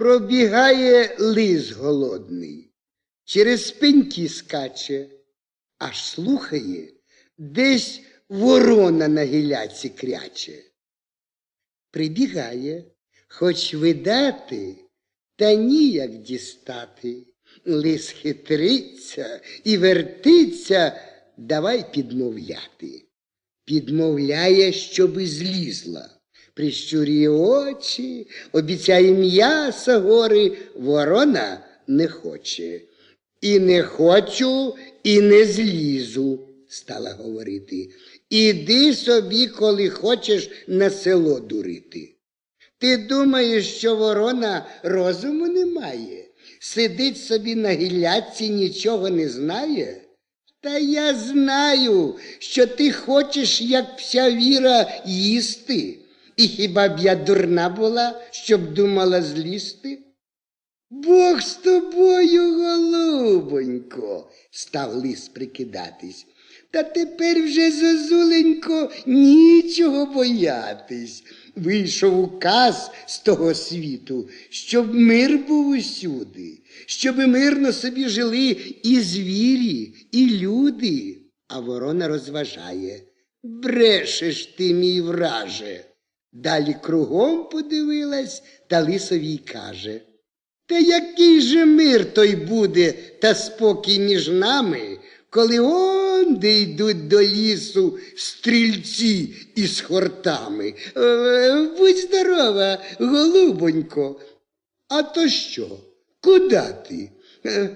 Пробігає лис голодний, через пеньки скаче, аж слухає, десь ворона на гіляці кряче. Прибігає, хоч видати, та ніяк дістати. Лис хитриться і вертиться, давай підмовляти. Підмовляє, щоби злізла. Прищурює очі, обіцяє м'яса гори, ворона не хоче. І не хочу, і не злізу, стала говорити. Іди собі, коли хочеш, на село дурити. Ти думаєш, що ворона розуму не має? Сидить собі на гілляці, нічого не знає? Та я знаю, що ти хочеш, як вся віра, їсти. І хіба б я дурна була, щоб думала злізти? Бог з тобою, голубонько, став лис прикидатись. Та тепер вже, зозуленько, нічого боятись. Вийшов указ з того світу, щоб мир був усюди, щоб мирно собі жили і звірі, і люди. А ворона розважає. Брешеш ти, мій враже. Далі кругом подивилась та лисові й каже. Та який же мир той буде та спокій між нами, коли он де йдуть до лісу стрільці із хортами. Е, Будь здорова, голубонько. А то що? Куда ти? Е,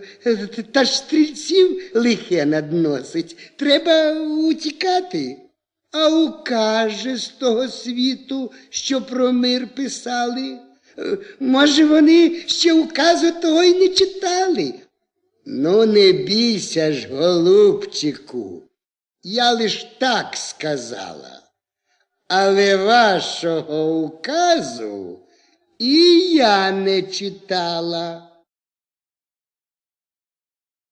Та ж стрільців лихе надносить. Треба утікати. А укаже з того світу, що про мир писали. Е, Може, вони ще указу того й не читали. Ну, не бійся ж, голубчику, я лиш так сказала. Але вашого указу і я не читала.